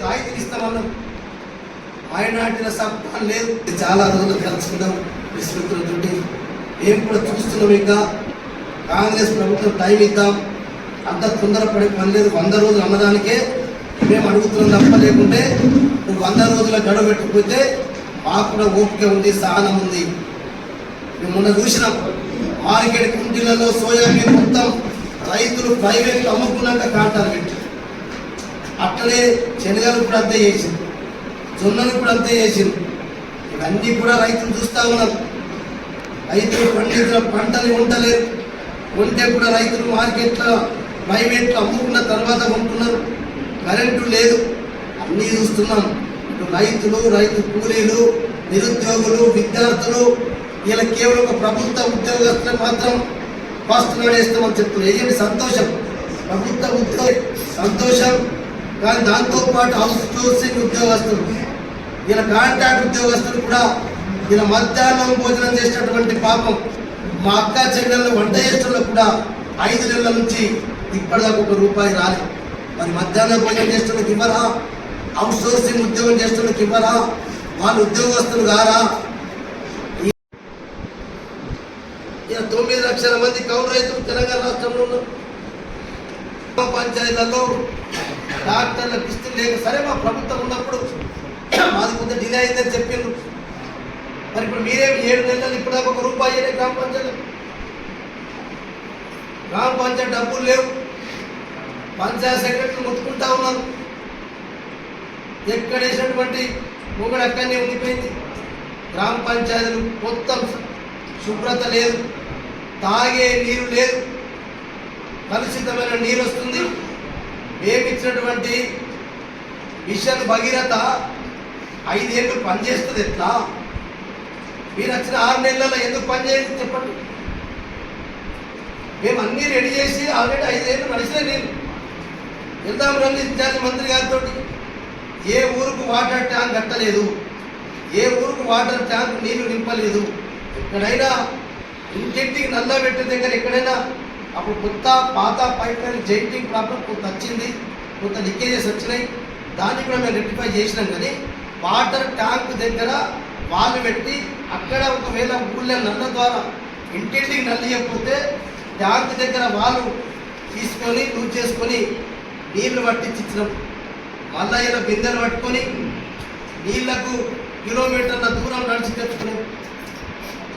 రాయితీలు ఇస్తామన్నాం మైనార్టీల సబ్బాన్ లేదు చాలా రోజులు కలుసుకున్నాం. విస్తృతులతోటి మేము కూడా చూస్తున్నాం ఇంకా. కాంగ్రెస్ ప్రభుత్వం టైం ఇద్దాం. అంత తొందరపడే పని లేదు. వంద రోజులు అన్నదానికే మేము అడుగుతున్నాం తప్ప లేకుంటే నువ్వు వంద రోజుల గడువు పెట్టకపోతే మాకు కూడా ఓపిక ఉంది సహనం ఉంది. మేము మొన్న చూసినాం. మార్కెట్ కుంటీలలో సోయాబీన్ మొత్తం రైతులు ప్రైవేట్ అమ్ముకున్నాక కాంటాలు పెట్టి. అట్లనే శనగలు కూడా అంతే చేసింది. జొన్నలు కూడా అంతే చేసింది. ఇవన్నీ కూడా రైతులు చూస్తా ఉన్నారు. రైతులు పండించిన పంటలు ఉండలేదు ఉంటే కూడా రైతులు మార్కెట్లో ప్రైవేట్లో అమ్ముకున్న తర్వాత కొంటున్నారు. కరెంటు లేదు. అన్నీ చూస్తున్నాం. రైతులు రైతు కూలీలు నిరుద్యోగులు విద్యార్థులు ఇలా కేవలం ఒక ప్రభుత్వ ఉద్యోగస్తులు మాత్రం ఫస్ట్ వేస్తామని చెప్తున్నారు. ఏంటి సంతోషం. ప్రభుత్వ ఉద్యోగ సంతోషం. కానీ దాంతో పాటు హౌస్ సోర్సింగ్ ఉద్యోగస్తులు ఇలా కాంట్రాక్ట్ ఉద్యోగస్తులు కూడా ఇలా మధ్యాహ్నం భోజనం చేసినటువంటి పాపం మా అక్క చెల్లెళ్ళు వంట చేస్తున్నప్పుడు కూడా ఐదు నెలల నుంచి ఇప్పటిదాకా ఒక రూపాయి రాలేదు మరి మధ్యాహ్నం భోజనం చేస్తున్నకి ఇవ్వరా? అవుట్ సోర్సింగ్ ఉద్యోగం చేస్తున్నకి ఇవ్వరా? వాళ్ళు ఉద్యోగస్తులు కారా? తొమ్మిది లక్షల మంది కౌలు రైతులు తెలంగాణ రాష్ట్రంలో ఉన్నారు. పంచాయతీలలో డాక్టర్లకు ఇస్తే లేక సరే మా ప్రభుత్వం ఉన్నప్పుడు మాది కొంత డిలే అయిందని చెప్పిండ్రు. మరి ఇప్పుడు మీరేం ఏడు నెలలు ఇప్పుడు దాకా ఒక రూపాయి అయ్యే గ్రామ పంచాయతీ. గ్రామ పంచాయతీ డబ్బులు లేవు. పంచాయత్ సెక్రటరీ ముట్టుకుంటా ఉన్నారు. ఎక్కడేసినటువంటి మొగుడు అక్కడనే ఉండిపోయింది. గ్రామ పంచాయతీలు మొత్తం శుభ్రత లేదు. తాగే నీరు లేదు. కలుషితమైన నీరు వస్తుంది. ఏమిచ్చినటువంటి మిషన్ భగీరథ ఐదేళ్ళు పనిచేస్తుంది ఎట్లా? మీరు వచ్చిన ఆరు నెలల్లో ఎందుకు పనిచేయండి చెప్పండి. మేము అన్నీ రెడీ చేసి ఆల్రెడీ ఐదేళ్ళు నడిచినా నేను. వెళ్దాం రండి ఇన్ఛార్జ్ మంత్రి గారితో ఏ ఊరుకు వాటర్ ట్యాంక్ కట్టలేదు? ఏ ఊరుకు వాటర్ ట్యాంక్ నీళ్ళు నింపలేదు? ఎక్కడైనా ఇంటింటికి నల్ల పెట్టే దగ్గర ఎక్కడైనా అప్పుడు కొత్త పాత పైప్ లైన్ జైంటింగ్ ప్రాబ్లం కొంత వచ్చింది కొంత లీకేజెస్ వచ్చినాయి. దాన్ని కూడా మేము రెక్టిఫై చేసినాం కానీ వాటర్ ట్యాంక్ దగ్గర వాళ్ళు పెట్టి అక్కడ ఒకవేళ ఊళ్ళో నల్ల ద్వారా ఇంటింటికి నల్లియకపోతే ట్యాంక్ దగ్గర వాళ్ళు తీసుకొని లూజ్ చేసుకొని నీళ్ళు పట్టించినాం మళ్ళీ ఇలా బిందెలు పట్టుకొని నీళ్ళకు కిలోమీటర్ల దూరం నడిచి తెచ్చుకునే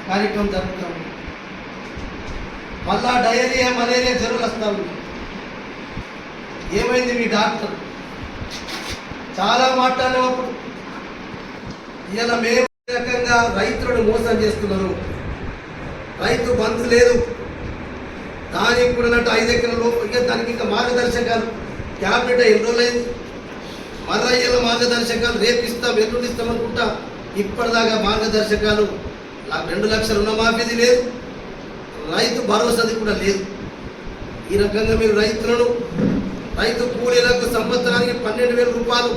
కార్యక్రమం జరుగుతాం మళ్ళా డయేరియా మలేరియా జ్వరం వస్తా ఏమైంది మీ డాక్టర్? చాలా మాట్లాడినప్పుడు ఇలా మేము రకంగా రైతులను మోసం చేస్తున్నారు. రైతు బంధు లేదు. దానికి కూడా నట్టు ఐదు ఎకరాలు లోపు ఇంకా దానికి ఇంకా మార్గదర్శకాలు. క్యాబినెట్ ఎన్ని రోజులైంది? మరయ్యల మార్గదర్శకాలు రేపు ఇస్తాం ఎల్లుండి ఇస్తాం అనుకుంటా. ఇప్పటిదాకా మార్గదర్శకాలు రెండు లక్షల రుణమాఫీది లేదు. రైతు భరోసాది కూడా లేదు. ఈ రకంగా మీరు రైతులను రైతు కూలీలకు సంవత్సరానికి పన్నెండు వేల రూపాయలు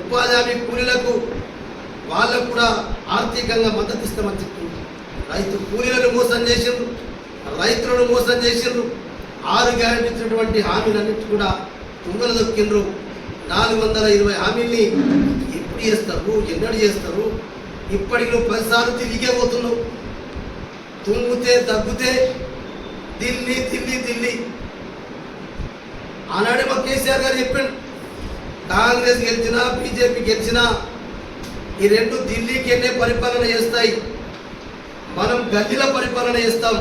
ఉపాధి హామీ కూలీలకు వాళ్ళకు కూడా ఆర్థికంగా మద్దతు ఇస్తామని చెప్తున్నారు. రైతు కూలీలను మోసం చేసిండ్రు రైతులను మోసం చేసిండ్రు. ఆరు గ్యారెంటీ ఇచ్చినటువంటి హామీలన్నిటి కూడా తుంగలు దొక్కిండ్రు. నాలుగు వందల ఇరవై హామీల్ని ఎప్పుడు చేస్తారు? ఎన్నడు చేస్తారు? ఇప్పటికి నువ్వు పదిసార్లు తిరిగే పోతున్నావు తుమ్మితే తగ్గుతే ఢిల్లీ ఢిల్లీ ఢిల్లీ ఆనాడే మా కేసీఆర్ గారు చెప్పాడు కాంగ్రెస్ గెలిచినా బీజేపీ గెలిచినా ఈ రెండు ఢిల్లీకి వెళ్ళే పరిపాలన చేస్తాయి. మనం గదిల పరిపాలన చేస్తాం.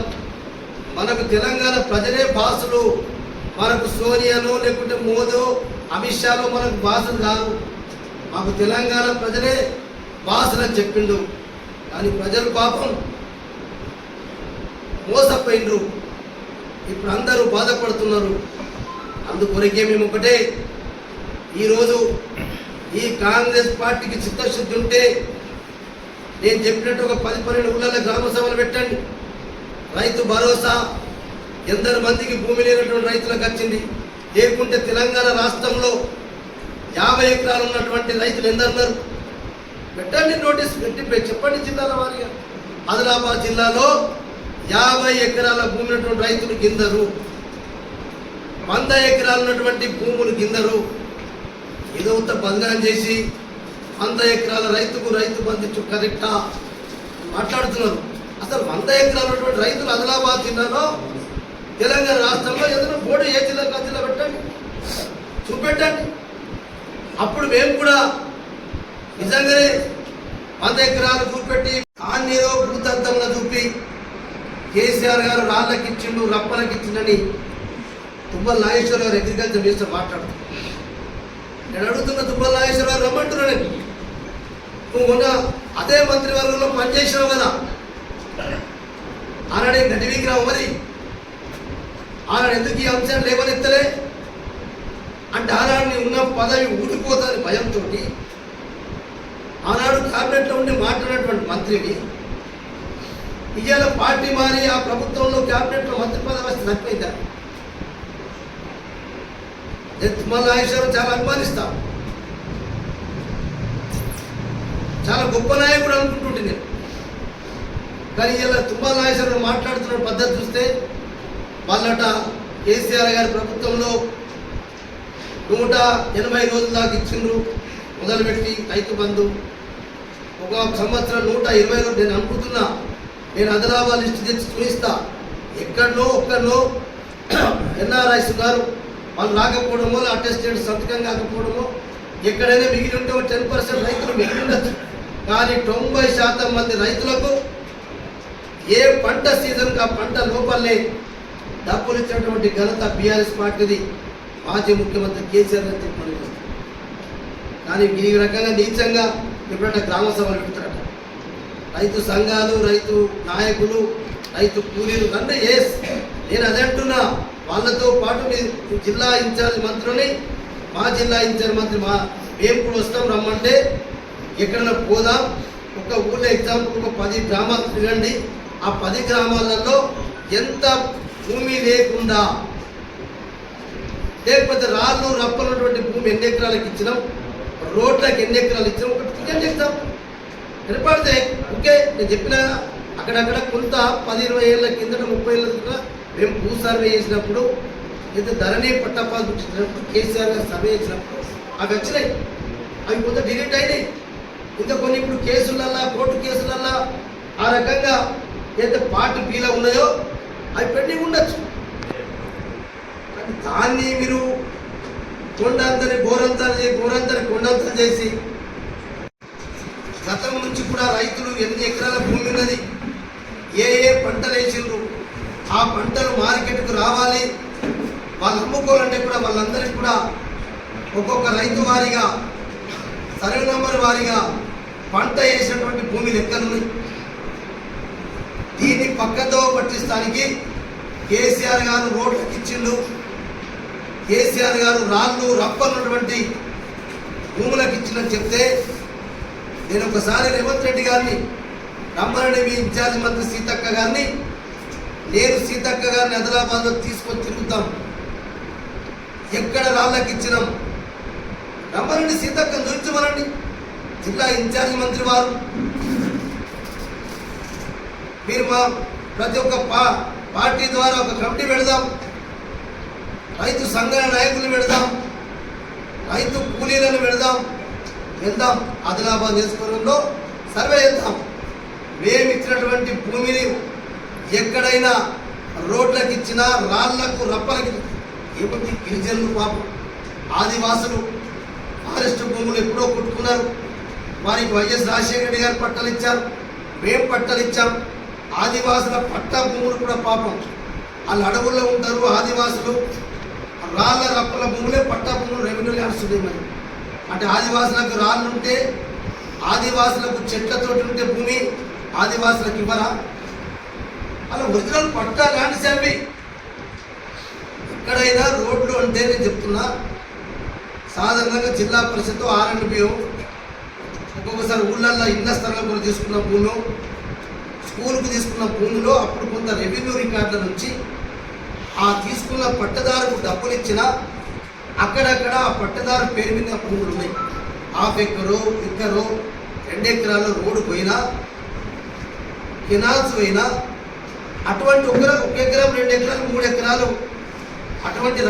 మనకు తెలంగాణ ప్రజలే బాసులు. మనకు సోనియాను లేకుంటే మోదో అమిత్ షాలో మనకు బాసులు కాదు. మాకు తెలంగాణ ప్రజలే బాసులు అని చెప్పిండు. కానీ ప్రజలు పాపం మోసపోయిండ్రు ఇప్పుడు అందరూ బాధపడుతున్నారు. అందుకొరకే మేము ఒకటే ఈరోజు ఈ కాంగ్రెస్ పార్టీకి చిత్తశుద్ధి ఉంటే నేను చెప్పినట్టు ఒక పది పన్నెండు ఊళ్ళలో గ్రామ సభలు పెట్టండి. రైతు భరోసా ఎందరి మందికి భూమి లేనటువంటి రైతులకు వచ్చింది. లేకుంటే తెలంగాణ రాష్ట్రంలో యాభై ఎకరాలు ఉన్నటువంటి రైతులు ఎందరున్నారు పెట్టండి నోటీస్ పెట్టి చెప్పండి జిల్లాల వారిగా. ఆదిలాబాద్ జిల్లాలో యాభై ఎకరాల భూమి ఉన్నటువంటి రైతులు గిందరు. వంద ఎకరాలు ఉన్నటువంటి భూములు కిందరు ఏదో అంత బంధనం చేసి వంద ఎకరాల రైతుకు రైతు బంధించు కరెక్టా? మాట్లాడుతున్నారు. అసలు వంద ఎకరాలు ఉన్నటువంటి రైతులు ఆదిలాబాద్ జిల్లాలో తెలంగాణ రాష్ట్రంలో ఏదైనా బోర్డు ఏ జిల్లా ఆ జిల్లా పెట్టండి. చూపెట్టండి. అప్పుడు మేము కూడా నిజంగానే వంద ఎకరాలు చూపెట్టి దాన్ని ఏదో చూపి కేసీఆర్ గారు రాళ్ళకి ఇచ్చిండు రప్పలకి ఇచ్చిండని తుమ్మల నాగేశ్వర గారు అగ్రికల్చర్ మినిస్టర్ మాట్లాడుతున్నారు. నేను అడుగుతున్న తుమ్మల నాగేశ్వర గారు రమ్మంటున్నా నువ్వు మొన్న అదే మంత్రివర్గంలో పనిచేసినావు కదా. ఆనాడే గడ్డి విగ్రహం మరి. ఆనాడు ఎందుకు ఈ అంశాన్ని లేవనెత్తలే? అంటే ఆనాడు ఉన్న పదవి ఊడిపోతుంది భయంతో ఆనాడు క్యాబినెట్లో ఉండి మాట్లాడినటువంటి మంత్రిని ఇవాళ పార్టీ మారి ఆ ప్రభుత్వంలో క్యాబినెట్లో మంత్రి పదవి వస్తే తక్కువైందా నేను నాగేశ్వరం చాలా అభిమానిస్తాం. చాలా గొప్ప నాయకుడు అనుకుంటుంటే నేను. కానీ ఇలా తుమ్మల నాగేశ్వరం మాట్లాడుతున్న పద్ధతి చూస్తే వాళ్ళట కేసీఆర్ గారి ప్రభుత్వంలో నూట ఎనభై రోజుల దాకా ఇచ్చిండ్రు మొదలుపెట్టి రైతు బంధు. ఒక సంవత్సరం నూట ఇరవై రోజులు నేను అనుకుంటున్నా నేను ఆదిలాబాద్ లిస్ట్ తెచ్చి చూపిస్తా. ఎక్కడో ఒక్కడో ఎన్ఆర్ఐస్ గారు వాళ్ళు రాకపోవడమో అటెస్టెడ్ సంతకం కాకపోవడమో ఎక్కడైనా మిగిలి ఉంటే టెన్ పర్సెంట్ రైతులు మిగిలి ఉండొచ్చు. కానీ తొంభై శాతం మంది రైతులకు ఏ పంట సీజన్కి ఆ పంట లోపలనే డబ్బులు ఇచ్చినటువంటి ఘనత బీఆర్ఎస్ పార్టీది. మాజీ ముఖ్యమంత్రి కేసీఆర్ గారు చెప్పని కానీ ఈ రకంగా నీచంగా ఎప్పుడైనా గ్రామ సభలు పెడతారు? రైతు సంఘాలు రైతు నాయకులు రైతు కూలీలు కంటే ఎస్ నేను అదే అంటున్నా. వాళ్ళతో పాటు జిల్లా ఇన్ఛార్జ్ మంత్రిని మా జిల్లా ఇన్ఛార్జ్ మంత్రి మా మేము కూడా వస్తాం రమ్మంటే ఎక్కడైనా పోదాం. ఒక ఊళ్ళో ఎగ్జాంపుల్ ఒక పది గ్రామాలు తిరగండి ఆ పది గ్రామాలలో ఎంత భూమి లేకుండా లేకపోతే రాళ్ళు ఉన్నటువంటి భూమి ఎన్ని ఎకరాలకు ఇచ్చినాం? రోడ్లకు ఎన్ని ఎకరాలు ఇచ్చినాం? ఒకటి తీయండి ఎగ్జాంపుల్ కనపడితే ఓకే నేను చెప్పిన అక్కడక్కడ కొంత పది ఇరవై ఏళ్ళ కిందట ముప్పై ఏళ్ళ కింద మేము భూ సర్వే చేసినప్పుడు అయితే ధరణి పట్టపాలు కేసీఆర్ గారు సర్వే చేసినప్పుడు అవి వచ్చినాయి. అవి కొంత డిలీట్ అయినాయి. ఇంకా కొన్ని ఇప్పుడు కేసులల్లా కోర్టు కేసులల్లా ఆ రకంగా ఏదైతే పార్టీ బీలో ఉన్నాయో అవి పెండింగ్ ఉండొచ్చు. కానీ దాన్ని మీరు కొండంతని బోరంతా గోరంతని కొండంతా చేసి గతం నుంచి కూడా రైతులు ఎన్ని ఎకరాల భూమి ఉన్నది? ఏ ఏ పంటలు వేసిండ్రు? ఆ పంటలు మార్కెట్కు రావాలి. వాళ్ళు అమ్ముకోవాలంటే కూడా వాళ్ళందరికీ కూడా ఒక్కొక్క రైతు వారిగా సర్వే నంబర్ వారిగా పంట వేసినటువంటి భూమి లెక్కలున్నాయి. దీన్ని పక్కతో పట్టిస్తానికి కేసీఆర్ గారు రోడ్లకు ఇచ్చిండు. కేసీఆర్ గారు రాళ్ళు రప్పన్నటువంటి భూములకు ఇచ్చిన చెప్తే నేను ఒకసారి రేవంత్ రెడ్డి గారిని రమ్మని మీ ఇన్ఛార్జ్ మంత్రి సీతక్క గారిని. నేను సీతక్క గారిని ఆదిలాబాద్లో తీసుకొని తిరుగుతాం. ఎక్కడ రాళ్ళకి ఇచ్చినాం? రమ్మనండి సీతక్కను చూపించమనండి జిల్లా ఇన్ఛార్జ్ మంత్రి వారు. మీరు మా ప్రతి ఒక్క పా పార్టీ ద్వారా ఒక కమిటీ పెడదాం. రైతు సంఘాల నాయకులు పెడదాం. రైతు కూలీలను పెడదాం. వెళ్దాం ఆదిలాబాద్ నియోజకవర్గంలో సర్వే చేద్దాం. మేము ఇచ్చినటువంటి భూమిని ఎక్కడైనా రోడ్లకు ఇచ్చినా రాళ్ళకు రప్పలకి ఏమిటి గిరిజనులు పాపం. ఆదివాసులు ఫారెస్ట్ భూములు ఎప్పుడో కొట్టుకున్నారు. వారికి వైఎస్ రాజశేఖర రెడ్డి గారు పట్టాలు ఇచ్చారు. మేము పట్టాలు ఇచ్చాం. ఆదివాసుల పట్టా భూములు కూడా పాపం. వాళ్ళు అడవుల్లో ఉంటారు ఆదివాసులు. రాళ్ళ రప్పల భూములే పట్టా భూములు. రెవెన్యూ ల్యాండ్స్ మరి. అంటే ఆదివాసులకు రాళ్ళు ఉంటే ఆదివాసులకు చెట్లతోటి ఉంటే భూమి ఆదివాసులకు ఇవ్వరా? అలా ఒరిజినల్ పట్టా ల్యాండ్స్ అవి ఎక్కడైనా రోడ్లు అంటే నేను చెప్తున్నా సాధారణంగా జిల్లా పరిషత్ ఆర్ అండ్ బిఓ ఒక్కొక్కసారి ఊళ్ళల్లో ఇళ్ళ స్థలంలో కూడా తీసుకున్న భూములు స్కూల్కు తీసుకున్న భూమిలో అప్పుడు కొంత రెవెన్యూ రికార్డుల నుంచి ఆ తీసుకున్న పట్టదారుకు డబ్బులు ఇచ్చినా అక్కడక్కడ ఆ పట్టదారు పేరు మీద భూములు ఉన్నాయి హాఫ్ ఎక్కరో ఎక్కరో రెండు ఎకరాలు రోడ్డు పోయినా కెనాల్స్ పోయినా అటువంటి ఒక ఎకరం రెండు ఎకరాలు మూడు ఎకరాలు అటువంటి